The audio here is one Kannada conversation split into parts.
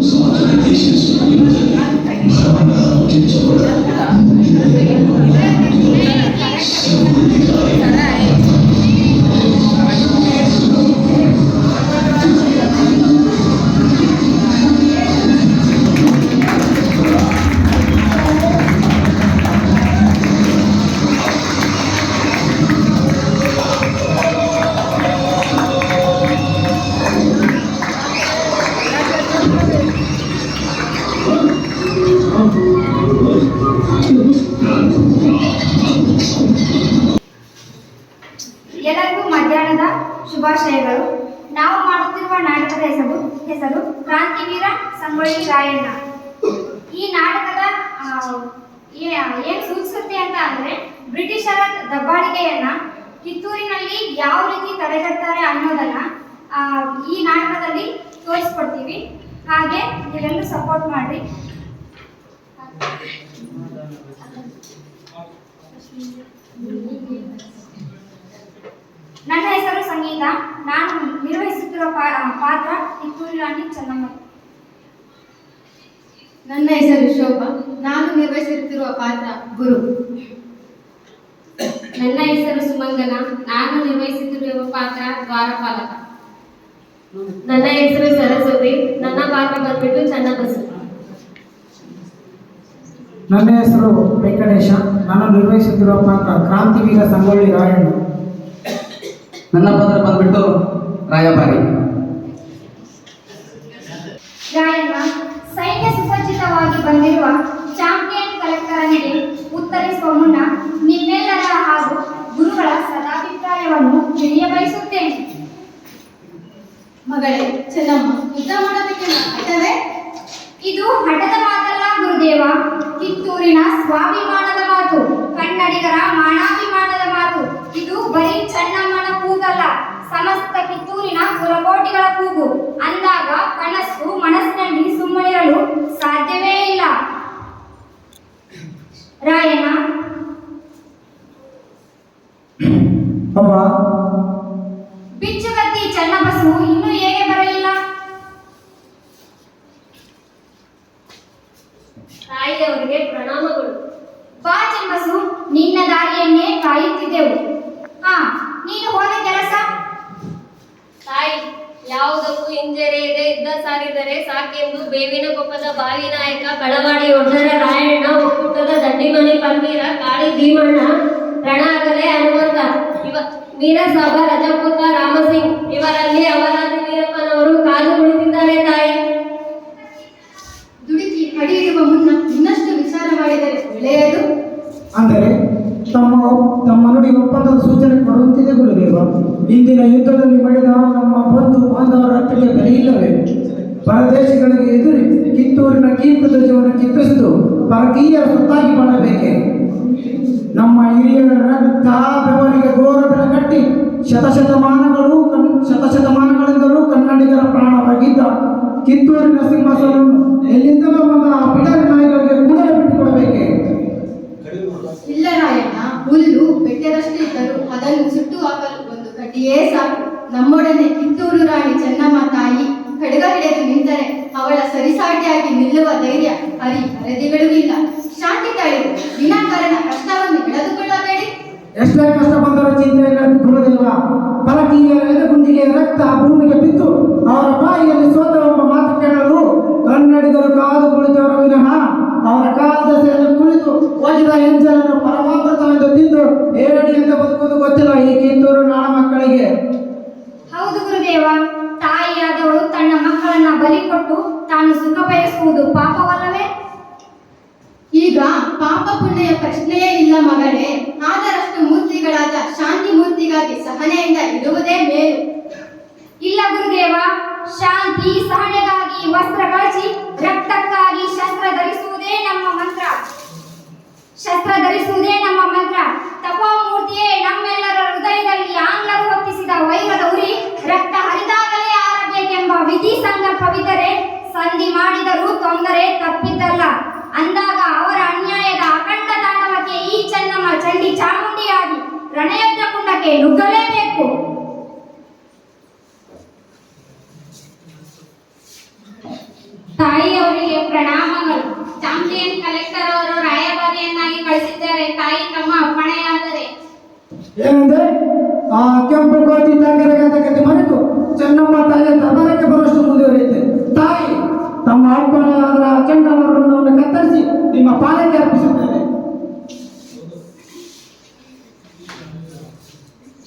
nos mantém. ಮಧ್ಯಾಹ್ನದ ಶುಭಾಶಯಗಳು. ನಾವು ಮಾಡುತ್ತಿರುವ ನಾಟಕದ ಹೆಸರು ಹೆಸರು ಕ್ರಾಂತಿವೀರ ಸಂಗೊಳ್ಳಿ ರಾಯಣ್ಣ ಈ ನಾಟಕದ ಏನು ಸೂಚಿಸುತ್ತೆ ಅಂತ ಅಂದ್ರೆ ಬ್ರಿಟಿಷರ ದಬ್ಬಾಳಿಕೆಯನ್ನ ಕಿತ್ತೂರಿನಲ್ಲಿ ಯಾವ ರೀತಿ ತಡೆಗಟ್ತಾರೆ ಅನ್ನೋದನ್ನ ಈ ನಾಟಕದಲ್ಲಿ ತೋರಿಸ್ಕೊಡ್ತೀವಿ. ಹಾಗೆ ನೀವೆಲ್ಲರೂ ಸಪೋರ್ಟ್ ಮಾಡ್ರಿ. ನನ್ನ ಹೆಸರು ಸಂಗೀತ ನಾನು ನಿರ್ವಹಿಸುತ್ತಿರುವ ಪಾ- ಪಾತ್ರ ಕಿತ್ತೂರು ರಾಣಿ ಚೆನ್ನಮ್ಮ ನನ್ನ ಹೆಸರು ಶೋಭಾ ನಾನು ನಿರ್ವಹಿಸುತ್ತಿರುವ ಪಾತ್ರ ಗುರು ನನ್ನ ಹೆಸರು ಸುಮಂಗಲ ನಾನು ನಿರ್ವಹಿಸುತ್ತಿರುವ ಪಾತ್ರ ದ್ವಾರಪಾಲಕ ನನ್ನ ಹೆಸರು ಸರಸ್ವತಿ ನನ್ನ ಪಾತ್ರ ಬಂದ್ಬಿಟ್ಟು ಚನ್ನಬಸವ ನನ್ನ ಹೆಸರು ವೆಂಕಟೇಶ ನಾನು ನಿರ್ವಹಿಸುತ್ತಿರುವ ಪಾತ್ರ ಕ್ರಾಂತಿವೀರ ಸಂಗೊಳ್ಳಿ ರಾಯಣ್ಣ ನನ್ನ ಪಾತ್ರ ಬಂದ್ಬಿಟ್ಟು ರಾಯಭಾರಿ. ರಾಯಣ್ಣ ಸೈನ್ಯ ಸುಸಜ್ಜಿತವಾಗಿ ಬಂದಿರುವ ಚಾಂಪಿಯನ್ ಕಲೆಕ್ಟರನಿಗೆ ಉತ್ತರಿಸುವ ಮುನ್ನ ನಿಮ್ಮೆಲ್ಲರ ಹಾಗೂ ಗುರುಗಳ ಸದಾಭಿಪ್ರಾಯವನ್ನು ತಿಳಿಯಬಯಸುತ್ತೇನೆ ಮಗಳೇ ಚೆನ್ನಮ್ಮ ಯುದ್ಧ ಮಾಡಬೇಕೆಂಬ ಹಠವೇ? ಇದು ಹಠದ ಮಾತಲ್ಲ ಗುರುದೇವ. ಕಿತ್ತೂರಿನ ಸ್ವಾಭಿಮಾನದ ಮಾತು ಕನ್ನಡಿಗರ ಮಾನಾಭಿಮಾನದ ಮಾತು ಇದು ಬರೀ ಚೆನ್ನಮ್ಮನ ಕೂಗಲ್ಲ ಸಮಸ್ತ ಕಿತ್ತೂರಿನ ಕುಲಕೋಟಿಗಳ ಕೂಗು. ಅಂದಾಗ ಕನಸು ಮನಸ್ಸಿನಲ್ಲಿ ಸುಮ್ಮನಿರಲು ಸಾಧ್ಯವೇ ಇಲ್ಲ. ರಾಯಣ್ಣ. ಯಾವುದಕ್ಕೂ ಇದ್ದ ಸಾರಿದರೆ ಸಾಕೆಂದು ಬೇವಿನ ಕೊಪ್ಪದ ಬಾವಿ ನಾಯಕ ಕಳವಾಡಿ ಒಡ್ಡರ ರಾಯಣ್ಣ ಒಕ್ಕೂಟದ ದಡ್ಡಿಮನಿ ಪನ್ನೀರ ಕಾಳಿ ಭೀಮಣ್ಣ ರಣಾಗಲೆ ಹನುಮಂತ ಇವ ವೀರಸಾಬ ರಜಪೂತ ರಾಮಸಿಂಗ್ ಇವರಲ್ಲಿ ಅವರಾದ ವೀರಪ್ಪನವರು ಕಾಲು ಕುಳಿತಿದ್ದಾರೆ ತಾಯಿ. ದುಡುಕಿ ಹಡಿಯಿಡುವ ಮುನ್ನ ಇನ್ನಷ್ಟು ವಿಚಾರ ಮಾಡಿದರೆ ಒಳ್ಳೆಯದು? ಅಂದರೆ? ತಮ್ಮ ತಮ್ಮ ನುಡಿ ಒಪ್ಪಂದದ ಸೂಚನೆ ಕೊಡುವಂತಿದೆ ಗುರುದೇವ. ಇಂದಿನ ಯುದ್ಧದಲ್ಲಿ ಮಡಿದ ನಮ್ಮ ಬಂಧು ಬಾಂಧವರ ರಕ್ತಕ್ಕೆ ಬೆಲೆ ಇಲ್ಲವೇ? ಪರದೇಶಗಳಿಗೆ ಎದುರಿ ಕಿತ್ತೂರಿನ ಕೀರ್ತಿ ಧ್ವಜವನ್ನು ಕಿತ್ತಿಸಿದು ಪರಕೀಯರ ಸುತ್ತಾಗಿ ಮಾಡಬೇಕೆ ನಮ್ಮ ಹಿರಿಯರ ಬೆವರಿಗೆ ಘೋರ ಬೆಲೆ ಕಟ್ಟಿ ಶತಶತಮಾನಗಳು ಶತಶತಮಾನಗಳಿಂದಲೂ ಕನ್ನಡಿಗರ ಪ್ರಾಣವಾಗಿದ್ದ ಕಿತ್ತೂರಿನ ಸಿಂಹಾಸನವನ್ನು ಎಲ್ಲಿಂದಲೂ ಬಂದ ಆ ಸರಿಸಾಟಿಯಾಗಿ ನಿಲ್ಲುವ ಧೈರ್ಯ ಹರಿ ಹರದಿಗಳೂ ಇಲ್ಲ. ಶಾಂತಿ ತಾಯಿ ವಿನಾಕಾರಣ ಕಷ್ಟವನ್ನು ಬೆಳೆದುಕೊಳ್ಳಬೇಡಿ ಎಷ್ಟೇ ಕಷ್ಟ ಬಂದರೂ ಚಿಂತೆ ಇಲ್ಲ ಗುರುದೇವ ಪರಕೀಯರ ಎದೆಗುಂದಿಗೆ ರಕ್ತ ಭೂಮಿಗೆ ಬಿತ್ತು. ಅವರ ಬಾಯಿಯಲ್ಲಿ ಸೋತ ಒಬ್ಬ ಮಾತು ಕೇಳಲು ಕನ್ನಡಿಗರು ಕಾದು ಕುಳಿತವರ ವಿನಃ ಅವರ ಕಾಲದ ಸೇರಲು ಕುಳಿತು ವಜ್ರ ಎಂಜಲನ್ನು ಪರಮಾಮೃತವೆಂದು ತಿಂದು ಅಂತ ಬದುಕುವುದು ಗೊತ್ತಿಲ್ಲ. ಈ ಕಿತ್ತೂರು ನಾಡ ಮಕ್ಕಳಿಗೆ. ಹೌದು ಗುರುದೇವ. ತಾಯಿಯಾದವಳು ತನ್ನ ಮಕ್ಕಳನ್ನ ಬಲಿ ಕೊಟ್ಟು ತಾನು ಸುಖ ಬಯಸುವುದು ಪಾಪವಲ್ಲವೇ? ಈಗ ಪಾಪ ಪುಣ್ಯ ಪ್ರಶ್ನೆಯೇ ಇಲ್ಲ ಮಗಳೇ. ಆದರಷ್ಟು ಮೂರ್ತಿಗಳಾದ ಶಾಂತಿ ಮೂರ್ತಿಗಾಗಿ ಸಹನೆಯಿಂದ ಇರುವುದೇ ಮೇಲು. ಇಲ್ಲ ಗುರುದೇವ, ಶಾಂತಿ ಸಹನೆಗಾಗಿ ವಸ್ತ್ರ ಕಳಚಿ ರಕ್ತಕ್ಕಾಗಿ ಶಸ್ತ್ರ ಧರಿಸುವುದೇ ನಮ್ಮ ಮಂತ್ರ. ಶಸ್ತ್ರ ಧರಿಸುವುದೇ ನಮ್ಮ ಮಂತ್ರ. ತಪೋಮೂರ್ತಿಯೇ, ನಮ್ಮೆಲ್ಲರ ಹೃದಯದಲ್ಲಿ ಆಂಗ್ಲರು ಹೊತ್ತಿಸಿದ ವೈರದ ಉರಿ ರಕ್ತ ಹರಿದಾಗಲೇ ಆಗಬೇಕೆಂಬ ವಿಧಿ ಸಂಕಲ್ಪವಿದ್ದರೆ ಸಂಧಿ ಮಾಡಿದರೂ ತೊಂದರೆ ತಪ್ಪಿದ್ದಲ್ಲ. ಅಂದಾಗ ಅವರ ಅನ್ಯಾಯದ ಅಖಂಡ ತಾಂಡವಕ್ಕೆ ಈ ಚೆನ್ನಮ್ಮ ಚಂಡಿ ಚಾಮುಂಡಿಯಾಗಿ ರಣಯಜ್ಞ ಕುಂಡಕ್ಕೆ ನುಗ್ಗಲೇಬೇಕು. ತಾಯಿ ಪ್ರಣಾಮಗಳು. ಚಾಂಪಿಯನ್ ಕಲೆಕ್ಟರ್ ಅವರು ರಾಯಭಾರಿಯನ್ನಾಗಿ ಕಳಿಸಿದ್ದಾರೆ. ತಾಯಿ ತಮ್ಮ ಅಪ್ಪಣೆಯಾದರೆ. ಏನಂದ್ರೆ, ಆ ಕೆಂಪು ಕೋಟಿ ತಂಗರಗಾದ ಮರೆತು ಚೆನ್ನಮ್ಮ ತಾಯಿಯ ದರ್ಬಾರಕ್ಕೆ ಮುಂದುವರಿಯುತ್ತೆ ತಾಯಿ ತಮ್ಮ ಅಪ್ಪನಾದ ಅಚಂಡವರನ್ನು ಕತ್ತರಿಸಿ ನಿಮ್ಮ ಪಾಲಕ್ಕೆ ಅರ್ಪಿಸುತ್ತೇನೆ.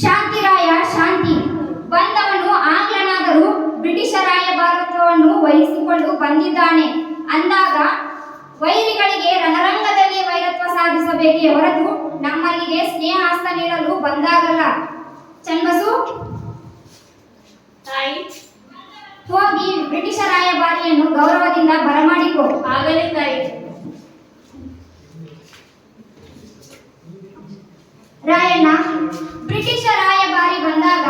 ಶಾಂತಿರಾಯ ಶಾಂತಿ. ಬಂದವನು ಆಂಗ್ಲನಾದರೂ ಬ್ರಿಟಿಷ ರಾಯಭಾರತ್ವವನ್ನು ವಹಿಸಿಕೊಂಡು ಬಂದಿದ್ದಾನೆ. ಅಂದಾಗ ವೈರಿಗಳಿಗೆ ರಣರಂಗದಲ್ಲಿ ವೈರತ್ವ ಸಾಧಿಸಬೇಕೇ ಹೊರತು ನಮ್ಮಲ್ಲಿಗೆ ಸ್ನೇಹಾಸ್ತ ನೀಡಲು ಬಂದಾಗಲ್ಲ. ಚನ್ನಬಸು ತಾಯಿ ಹೋಗಿ ಬ್ರಿಟಿಷ ರಾಯಭಾರಿಯನ್ನು ಗೌರವದಿಂದ ಬರಮಾಡಿಕೊ. ಆಗಲೇ ತಾಯಿ. ರಾಯಣ್ಣ ಬ್ರಿಟಿಷ ರಾಯಭಾರಿ ಬಂದಾಗ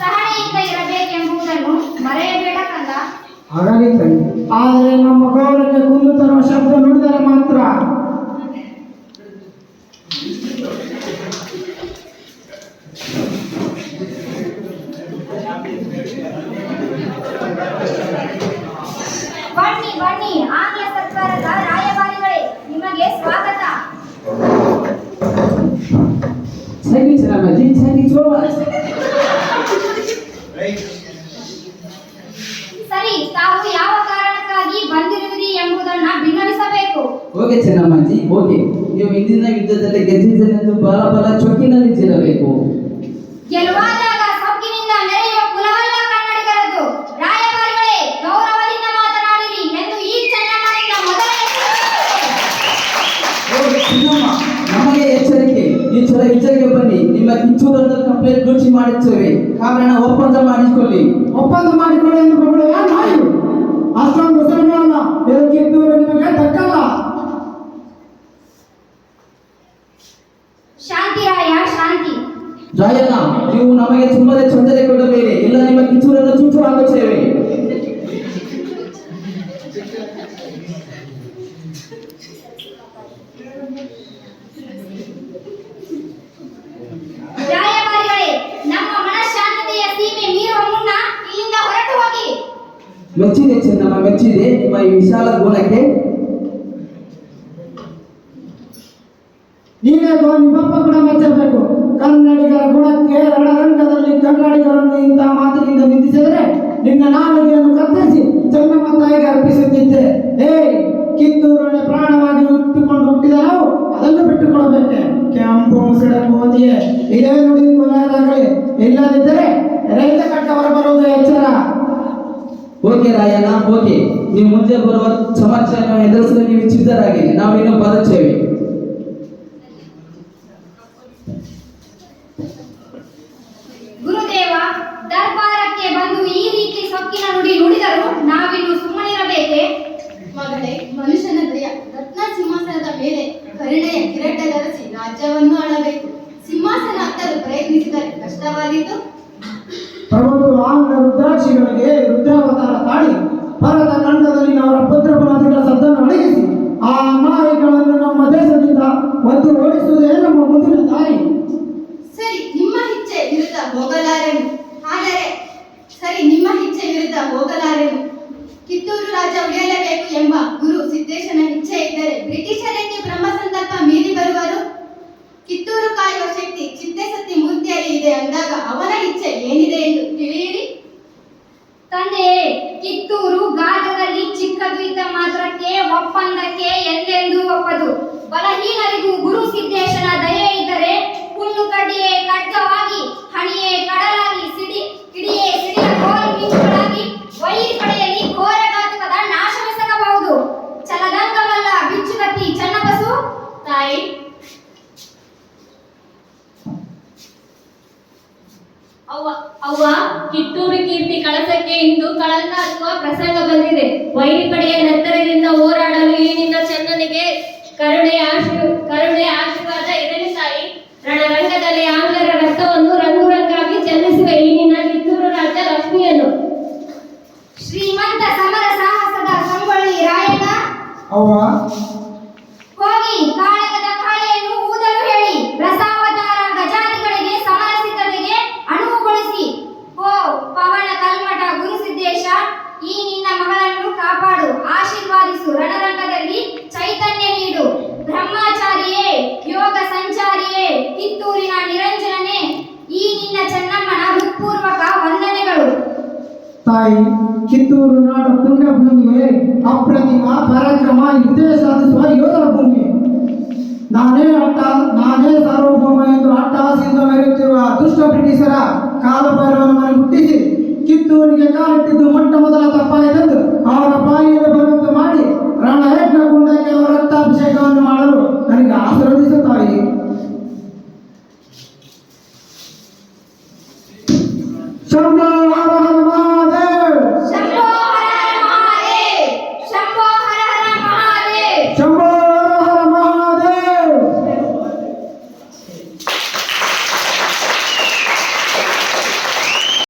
ಸಹನೆಯಿಂದ ಇರಬೇಕೆಂಬುದನ್ನು ಮರೆಯಬೇಡ ಕಂದ. ತಾಯಿ ಆದರೆ ನಮ್ಮ ಗೌರವಕ್ಕೆ ಕುಂದು ತರುವ ಶಬ್ದ ನುಡಿದರೆ ಮಾತ್ರ. ಬನ್ನಿ ಬನ್ನಿ. ಆಂಗ್ಲ ಸರ್ಕಾರದ ರಾಯಭಾರಿಗಳೇ ನಿಮಗೆ ಸ್ವಾಗತ. ಸರಿ you, ಸರಿ much. ಸರಿ ತಾವು ಯಾವ ಕಾರಣಕ್ಕಾಗಿ ಬಂದಿರುವಿರಿ ಎಂಬುದನ್ನ ಭಿನ್ನವಿಸಬೇಕು ಓಕೆ ಚೆನ್ನಮ್ಮಾಜಿ ಓಕೆ ನೀವು ಇಂದಿನ ಯುದ್ಧದಲ್ಲಿ ಗೆದ್ದಿದ್ದರೆಂದು ಬಲ ಬಲ ಚೊಕ್ಕಿನಲ್ಲಿ ಗೆಲುವಾದಾಗ ಸೊಕ್ಕಿನಿಂದ ಮೆರೆಯುವ ಕುಲವಲ್ಲ ಕನ್ನಡಿಗರದು ರಾಯಭಾರಿಗಳೇ ಗೌರವದಿಂದ ಮಾತನಾಡಿರಿ ಎಂದು ಈ ಚೆನ್ನಮ್ಮನಿಂದ ಮೊದಲ ಓ, ನಮಗೆ ಎಚ್ಚರಿಕೆ. ಈ ಸಲ ಈಚೆಗೆ ಬನ್ನಿ. ನಿಮ್ಮ ಕಿತ್ತೂರನ್ನು ಕಂಪ್ಲೇಂಟ್ ರುಚಿ ಮಾಡುತ್ತೇವೆ ಕಾರಣ ಒಪ್ಪಂದ ಮಾಡಿಕೊಳ್ಳಿ. ಒಪ್ಪಂದ ಮಾಡಿಕೊಳ್ಳಿ ಎಂದು ನಾಯಿ ಅಷ್ಟೊಂದು ಮುಸಲ್ಮಾನ ಇದಕ್ಕಿದ್ದವರು ನಿಮಗೆ ತಕ್ಕಲ್ಲ ಶಾಂತಿರಾಯ ಶಾಂತಿ. ರಾಯಣ್ಣ ನೀವು ನಮಗೆ ತುಂಬದೇ ವಿಶಾಲ ಗುಣಕ್ಕೆ ನೀನೇ ಗೋ- ನಿಮ್ಮಪ್ಪ ಕೂಡ ಮೆಚ್ಚಬೇಕು ಕನ್ನಡಿಗರ ಗುಣಕ್ಕೆ ರಣರಂಗದಲ್ಲಿ ಕನ್ನಡಿಗರನ್ನು ಇಂತಹ ಮಾತಿನಿಂದ ನಿಂದಿಸಿದರೆ ನಿನ್ನ ನಾಲಿಗೆಯನ್ನು ಕತ್ತರಿಸಿ ಚೆನ್ನಮ್ಮ ತಾಯಿಗೆ ಅರ್ಪಿಸುತ್ತಿದ್ದೆ. ಏ ಕಿತ್ತೂರನ್ನು ಪ್ರಾಣವಾಗಿ ಹುಟ್ಟಿಕೊಂಡು ಹುಟ್ಟಿದ ನಾವು ಅದನ್ನು ಬಿಟ್ಟುಕೊಡಬೇಕೆ? ಕೆಂಪು ಮುಸುಡ ಕೋತಿಯೇ ಇದೇ ನುಡಿ ಕೊನೆಯದಾಗಲಿ ಇಲ್ಲದಿದ್ದರೆ ರೈತ ಕಟ್ಟವರು ಬರುವುದು ಎಚ್ಚರ. ಓಕೆ ರಾಯಣ್ಣ ಓಕೆ ನೀವು ಮುಂದೆ ಬರುವ ಸಮಾಚಾರ ಎದುರಿಸಲು ನೀವು ನಾವು ಇನ್ನೂ ಬರುತ್ತೇವೆ ಇದೆ ಅಂದಾಗ ಇಂದು ಪ್ರಸಂಗ ಬಂದಿದೆ. ವೈರಿ ಪಡೆಯ ನಂತರದಿಂದ ಹೋರಾಡಲು ಈ ನಿನ್ನ ಚಂದನಿಗೆ ಕರುಣೆ ಆಶು ಕರುಣೆ ಕಿತ್ತೂರು ನಾಡ ಪುಣ್ಯ ಭೂಮಿಯೇ ಅಪ್ರತಿಮ ಪರಾಕ್ರಮ ಯುದ್ಧ ಸಾಧಿಸುವ